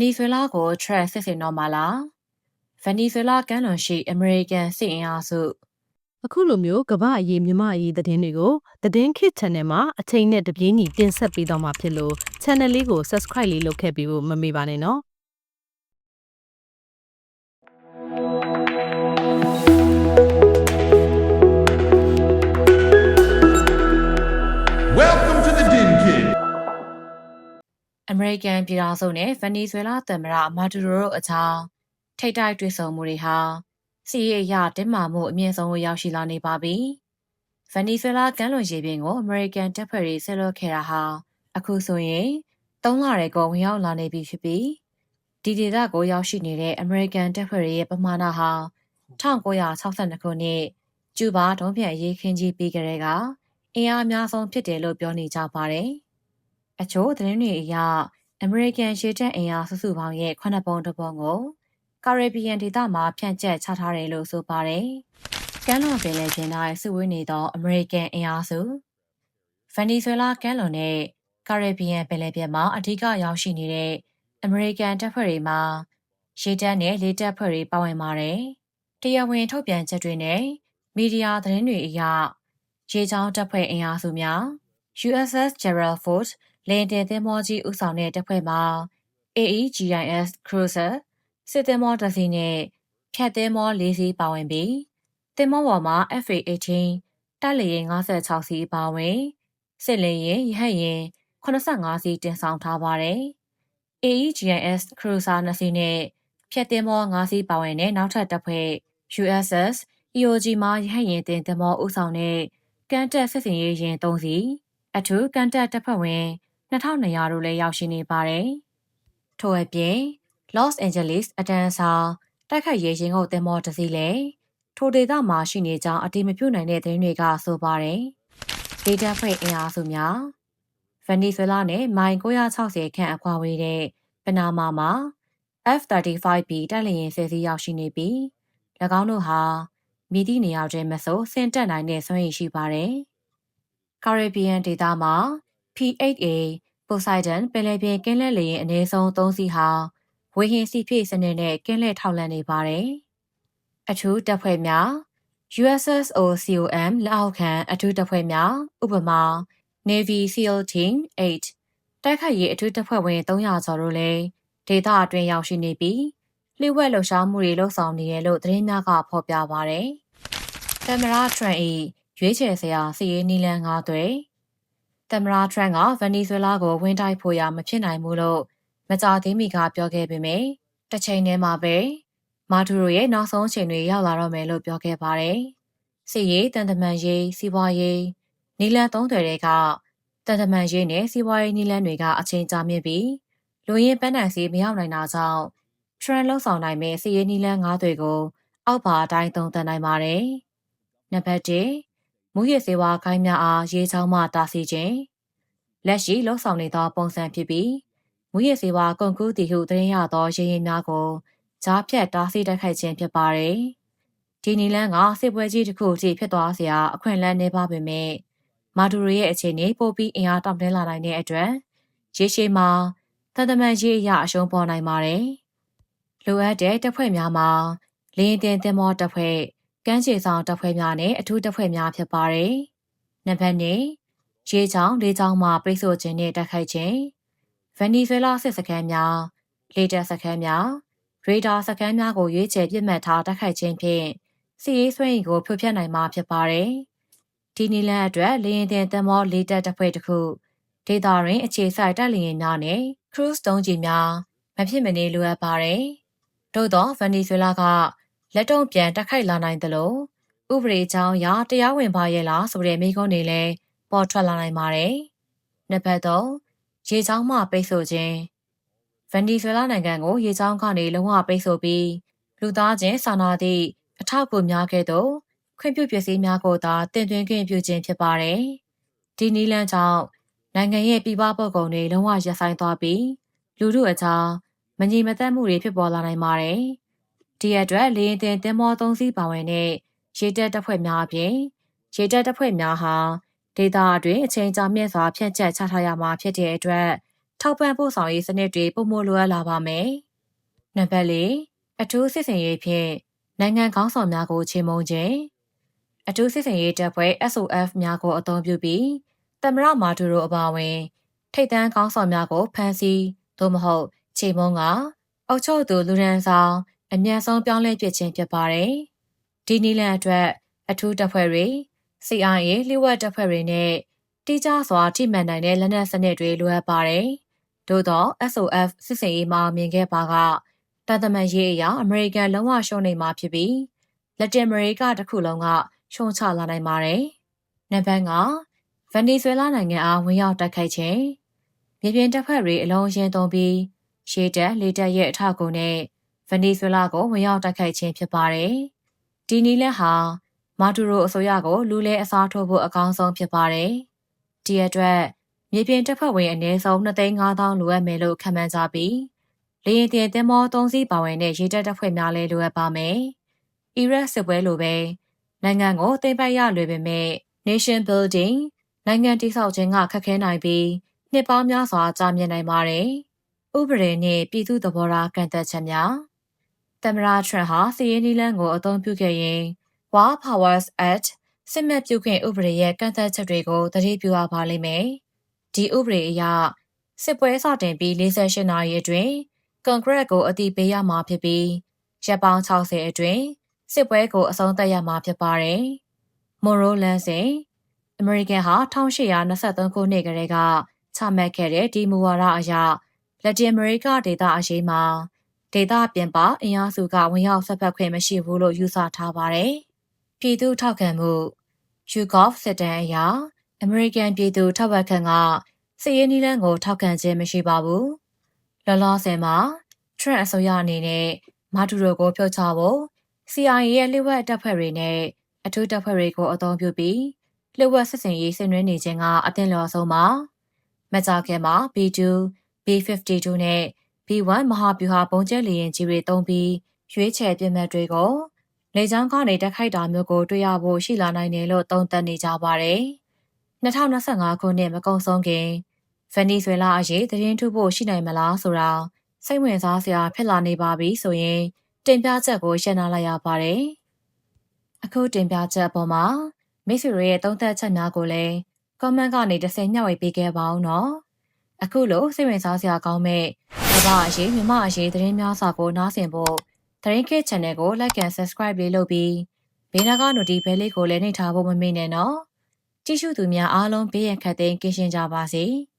နီဇွဲလားကိုထရက်စစ်စင်တော့မှာလားဗနီဇွဲလားကမ်းလွန်ရှိအမေရိကန်စစ်အင်အားစုအခုလိုမျိုးကမ္ဘာအရေးမြမအရေးသတင်းတွေကိုသတင်းခစ် channel မှာအချိန်နဲ့တပြေးညီတင်ဆက်ပေးတော့မှာဖြစ်လို့ channel လေးကို subscribe လေးလုပ်ခဲ့ပြီးဖို့မမေ့ပါနဲ့နော် အမေရိကန်ပြည်ထောင်စုနဲ့ဗနီဇွဲလားသမ္မတမာဒူရိုတို့အကြားထိတ်တိုက်တွေ့ဆုံမှုတွေဟာစီးရေးအရတင်းမာမှုအမြင့်ဆုံးကိုရောက်ရှိလာနေပါပြီ။ဗနီဇွဲလားကမ်းလွန်ရေပြင်ကိုအမေရိကန်တပ်ဖွဲ့တွေဆဲလွတ်ခဲ့တာဟာအခုဆိုရင်၃လရဲကိုဝင်ရောက်လာနေပြီဖြစ်ပြီးဒီဒေသကိုရောက်ရှိနေတဲ့အမေရိကန်တပ်ဖွဲ့တွေရဲ့ပမာဏဟာ1962ခုနှစ်ကျူဘာဒုံးပြန်ရေးခင်းကြီးပြီးကြတဲ့ကအင်အားအများဆုံးဖြစ်တယ်လို့ပြောနေကြပါတယ်။ အချို့သတင်းတွေအရအမေရိကန်ရှေ့တပ်အင်အားစုစုပေါင်းရဲ့9ပုံတစ်ပုံကိုကာရစ်ဘီယံဒေသမှာဖြန့်ကျက်ချထားတယ်လို့ဆိုပါတယ်။ကမ်းလွန်ပင်လယ်ပြင်တိုင်းစုဝေးနေသောအမေရိကန်အင်အားစုဗန်နီဇွဲလားကမ်းလွန်နဲ့ကာရစ်ဘီယံပင်လယ်ပြင်မှာအဓိကရောက်ရှိနေတဲ့အမေရိကန်တပ်ဖွဲ့တွေမှာရေတပ်နဲ့လေတပ်ဖွဲ့တွေပါဝင်ပါတယ်။တရားဝင်ထုတ်ပြန်ချက်တွေနဲ့မီဒီယာသတင်းတွေအရရေချောင်းတပ်ဖွဲ့အင်အားစုများ USS Gerald Ford လေယာဉ်တင်သင်္ဘောကြီးဦးဆောင်တဲ့တပ်ဖွဲ့မှာ AEGIS Cruiser စစ်သင်္ဘောတစ်စီးနဲ့ဖြတ်သင်္ဘော၄စီးပါဝင်ပြီးသင်္ဘောပေါ်မှာ FA-18 တိုက်လေယာဉ်56စီးပါဝင်စစ်လေယာဉ်ရဟတ်ယာဉ်85စီးတင်ဆောင်ထားပါတယ်။ AEGIS Cruiser နှစ်စီးနဲ့ဖြတ်သင်္ဘော5စီးပါဝင်တဲ့နောက်ထပ်တပ်ဖွဲ့ USS EOG မှာရဟတ်ယာဉ်တင်သင်္ဘောဦးဆောင်တဲ့ကန်တက်စစ်စင်ရေးယာဉ်3စီးအထူးကန်တက်တပ်ဖွဲ့ဝင် 2200တို့လည်းရောက်ရှိနေပါတယ်။ထို့အပြင် Los Angeles အတန်းဆောင်တိုက်ခိုက်ရေးရင်ကုန်သင်္ဘောတစ်စီးလည်းထိုဒေသမှာရှိနေကြောင်းအတိမပြုနိုင်တဲ့သတင်းတွေကဆိုပါတယ်။ဒေတာဖွဲ့အင်အားစုများဗန်နီဇွဲလားနဲ့မိုင်960ခန့်အကွာဝေးတဲ့ပနာမာမှာ F-35B တိုက်လေယာဉ်ဆယ်စီးရောက်ရှိနေပြီး၎င်းတို့ဟာမိသည့်နေရာတွင်မဆိုဆင့်တက်နိုင်တဲ့စွမ်းရည်ရှိပါတယ်။ Caribbean ဒေသမှာ P-8A Poseidon ပင်လယ်ပြင်ကင်းလှည့်လေယာဉ်အနည်းဆုံး၃စီးဟာဝေဟင်စီဖြည့်စနစ်နဲ့ကင်းလှည့်ထောက်လှမ်းနေပါတယ်။အထူးတပ်ဖွဲ့များ USS OCOM လက်အောက်ခံအထူးတပ်ဖွဲ့များဥပမာ Navy SEAL Team 8တိုက်ခိုက်ရေးအထူးတပ်ဖွဲ့ဝင်300ကျော်တို့လည်းဒေသအတွင်းရောက်ရှိနေပြီးလျှို့ဝှက်လှုပ်ရှားမှုတွေလှုပ်ဆောင်နေတယ်လို့သတင်းများကဖော်ပြပါရယ်။သမ္မတထရန့်၏ရွေးချယ်စရာစီးရေးနီလန်း၅သွဲ သမ္မတထရန့်ကဗန်နီဇွဲလားကိုဝင်တိုက်ဖို့ရမဖြစ်နိုင်ဘူးလို့မကြာသေးမီကပြောခဲ့ပေမယ့်တစ်ချိန်တည်းမှာပဲမာဒူရိုရဲ့နောက်ဆုံးအချိန်တွေရောက်လာတော့မယ်လို့ပြောခဲ့ပါတယ်။စီရေးတန်တမန်ရေးစီးပွားရေးနီလန်းသုံးသွယ်တွေကတန်တမန်ရေးနဲ့စီးပွားရေးနီလန်းတွေကအချိန်ကြာမြင့်ပြီးလူရင်းပန်းတိုင်စီမရောက်နိုင်တာကြောင့်ထရန်လှုပ်ဆောင်နိုင်မဲ့စီရေးနီလန်း၅သွယ်ကိုအောက်ပါအတိုင်းသုံးသပ်နိုင်ပါတယ်။နံပါတ်1 မူရစ်စေဝါခိုင်းများအားရေချောင်းမှတားဆီးခြင်းလက်ရှိလှုပ်ဆောင်နေသောပုံစံဖြစ်ပြီးမူရစ်စေဝါကုန်ကူးတည်ဟုသတင်းရသောရင်းရင်များကိုကြားဖြတ်တားဆီးတိုက်ခိုက်ခြင်းဖြစ်ပါတယ်။ဒီနီလန်းကစစ်ပွဲကြီးတစ်ခုအထိဖြစ်သွားစရာအခွင့်အလမ်းနေပါပေမဲ့မာဒူရိုရဲ့အခြေအနေပိုပြီးအင်အားတောင့်တင်းလာနိုင်တဲ့အတွက်ရေရှည်မှာသံတမန်ရေးအရအရှုံးပေါ်နိုင်ပါတယ်။လိုအပ်တဲ့တပ်ဖွဲ့များမှာလင်းတင်သင်္ဘောတပ်ဖွဲ့ ကမ်းခြေဆောင်တပ်ဖွဲ့များနဲ့အထူးတပ်ဖွဲ့များဖြစ်ပါတယ်။နံပါတ်2ရေချောင်းလေချောင်းမှာပိတ်ဆို့ခြင်းနဲ့တိုက်ခိုက်ခြင်းဗန်နီဇွဲလားစစ်စခန်းများလေတပ်စခန်းများရေဒါစခန်းများကိုရွေးချယ်ပြစ်မှတ်ထားတိုက်ခိုက်ခြင်းဖြင့်စီရေးဆွေးရင်ကိုဖြိုဖျက်နိုင်မှာဖြစ်ပါတယ်။ဒီနီလန်အတွက်လေရင်တင်သင်္ဘောလေတပ်တပ်ဖွဲ့တစ်ခုဒေတာတွင်အခြေစိုက်တပ်လေယာဉ်များနဲ့ cruise တုံးကြီးများမဖြစ်မနေလိုအပ်ပါတယ်။သို့သောဗန်နီဇွဲလားက လက်တုံ့ပြန်တိုက်ခိုက်လာနိုင်သလိုဥပဒေကြောင်းအရတရားဝင်ပါရဲ့လားဆိုတဲ့မိကုန်းတွေလည်းပေါ်ထွက်လာနိုင်ပါတယ်။နှစ်ဖက်တော့ရေချောင်းမှပိတ်ဆို့ခြင်းဗန်ဒီဇွဲလားနိုင်ငံကိုရေချောင်းကနေလုံးဝပိတ်ဆို့ပြီးလူသားချင်းစာနာသည့်အထောက်အကူများကဲ့သို့ခွင့်ပြုပစ္စည်းများကိုသာတင်သွင်းခွင့်ပြုခြင်းဖြစ်ပါတယ်။ဒီနီလန်းကြောင့်နိုင်ငံရဲ့ပြည်ပပုဂ္ဂိုလ်တွေလုံးဝရပ်ဆိုင်းသွားပြီးလူထုအကြားမညီမသက်မှုတွေဖြစ်ပေါ်လာနိုင်ပါတယ်။ ဒီအတွက်လေရင်တင်တင်မောသုံးစီးပါဝင်တဲ့ရေတပ်တပ်ဖွဲ့များအပြင်ရေတပ်တပ်ဖွဲ့များဟာဒေတာအတွင်းအချိန်ကြာမြင့်စွာဖြန့်ကျက်ချထားရမှာဖြစ်တဲ့အတွက်ထောက်ပံ့ပို့ဆောင်ရေးစနစ်တွေပုံမလိုအပ်လာပါမယ်။နံပါတ်၄အထူးစစ်စင်ရေးဖြင့်နိုင်ငံခေါင်းဆောင်များကိုချေမှုန်းခြင်းအထူးစစ်စင်ရေးတပ်ဖွဲ့ SOF များကိုအသုံးပြုပြီးသမရမာဒူရိုအပါအဝင် ထိတ်တန်းခေါင်းဆောင်များကိုဖမ်းဆီးသို့မဟုတ် ချေမှုန်းကအုပ်ချုပ်သူလူရန်ဆောင် အမြန်ဆုံးပြောင်းလဲပြစ်ခြင်းဖြစ်ပါတယ်။ဒီနီလန်အတွက်အထူးတပ်ဖွဲ့တွေ CIA လျှို့ဝှက်တပ်ဖွဲ့တွေနဲ့တိကျစွာထိမှန်နိုင်တဲ့လက်နက်စနစ်တွေလိုအပ်ပါတယ်။သို့သော SOF စစ်စင်ရေးမှာမြင်ခဲ့ပါကတသမန်ရေးအရာအမေရိကန်လုံးဝရှုံးနေမှာဖြစ်ပြီးလက်တင်အမေရိကတစ်ခုလုံးကရှုံချလာနိုင်ပါတယ်။နံပါတ်5ဗန်နီဇွဲလားနိုင်ငံအားဝင်ရောက်တိုက်ခိုက်ခြင်းမြေပြင်တပ်ဖွဲ့တွေအလုံးရင်သုံးပြီးရှေးတပ်လေတပ်ရဲ့အထောက်အကူနဲ့ ဗန်နီဇွဲလားကိုဝင်ရောက်တိုက်ခိုက်ခြင်းဖြစ်ပါတယ်။ဒီနီလက်ဟာမာဒူရိုအစိုးရကိုလူလဲအစားထိုးဖို့အကောင်းဆုံးဖြစ်ပါတယ်။ဒီအတွက်မြေပြင်တပ်ဖွဲ့ဝင်အနည်းဆုံး2,500လိုအပ်မယ်လို့ခန့်မှန်းကြပြီးလေယာဉ်တင်သင်္ဘော3စီးပါဝင်တဲ့ရေတပ်တပ်ဖွဲ့များလည်းလိုအပ်ပါမယ်။အီရတ်စစ်ပွဲလိုပဲနိုင်ငံကိုသိမ်းပိုက်ရလွယ်ပေမဲ့ nation building နိုင်ငံတည်ဆောက်ခြင်းကခက်ခဲနိုင်ပြီးနှစ်ပေါင်းများစွာကြာမြင့်နိုင်ပါတယ်။ဥပဒေနှင့်ပြည်သူ့သဘောထားကန့်သက်ချက်များ သမရာထရန်ဟာစီရေးနီလန်ကိုအသုံးပြုခဲ့ရင် War Powers Act စစ်မှတ်ပြုခွင့်ဥပဒေရဲ့ကန့်သက်ချက်တွေကိုသတိပြုရပါလိမ့်မယ်။ဒီဥပဒေအရစစ်ပွဲစတင်ပြီး48နာရီအတွင်းကွန်ဂရက်ကိုအတိပေးရမှာဖြစ်ပြီးရက်ပေါင်း60အတွင်းစစ်ပွဲကိုအဆုံးသတ်ရမှာဖြစ်ပါတယ်။ Moral Lansing အမေရိကန်ဟာ1823ခုနှစ်ကတည်းကချမှတ်ခဲ့တဲ့ဒီမူဝါဒအရလက်တင်အမေရိကဒေသအရေးမှာ ဒေသပြင်ပအင်အားစုကဝင်ရောက်ဆက်ဖက်ခွင့်မရှိဘူးလို့ယူဆထားပါတယ်။ပြည်သူထောက်ခံမှု YouGov စစ်တမ်းအရအမေရိကန်ပြည်သူထောက်ပံ့ခံကစစ်ရေးနည်းလမ်းကို ထောက်ခံခြင်းမရှိပါဘူး။လောလောဆယ်မှာထရန့်အစိုးရအနေနဲ့မာဒူရိုကိုဖြုတ်ချဖို့ CIA ရဲ့လျှို့ဝှက်တပ်ဖွဲ့တွေနဲ့အထူးတပ်ဖွဲ့တွေကိုအသုံးပြုပြီးလျှို့ဝှက်စစ်စင်ရေးဆင်နွှဲနေခြင်းကအသင့်လျော်ဆုံးပါ။မကြခင်မှာ B2, B52 နဲ့ B1 မဟာဗျူဟာပုံကျဲလေယာဉ်ကြီးတွေတုံးပြီးရွေးချယ်ပြင်မှတ်တွေကိုလေကြောင်းကနေတက်ခိုက်တာမျိုးကိုတွေ့ရဖို့ရှိလာနိုင်တယ်လို့သုံးသပ်နေကြပါတယ်။2025ခုနှစ်မကုန်ဆုံးခင်ဗန်နီဇွဲလားအရေးသတင်းထုတ်ဖို့ရှိနိုင်မလားဆိုတာစိတ်ဝင်စားစရာဖြစ်လာနေပါပြီဆိုရင်တင်ပြချက်ကိုရှင်းနာလိုက်ရပါတယ်။အခုတင်ပြချက်အပေါ်မှာမိတ်ဆွေတို့ရဲ့သုံးသပ်ချက်များကိုလည်း comment ကနေတစ်ဆင့်ညှောက်ဝေပေးခဲ့ပါဦးနော်။ အခုလိုစိတ်ဝင်စားစရာကောင်းမဲ့ကမ္ဘာအရေးမြမအရေးသတင်းများစွာကိုနားဆင်ဖို့သတင်းခေတ် channel ကို like and subscribe လေးလုပ်ပြီးဘေးနားက notification လေးကိုလည်းနှိပ်ထားဖို့မမေ့နဲ့နော်။ကြည့်ရှုသူများအားလုံးဘေးရန်ခတ်သိမ်းကင်းရှင်းကြပါစေ။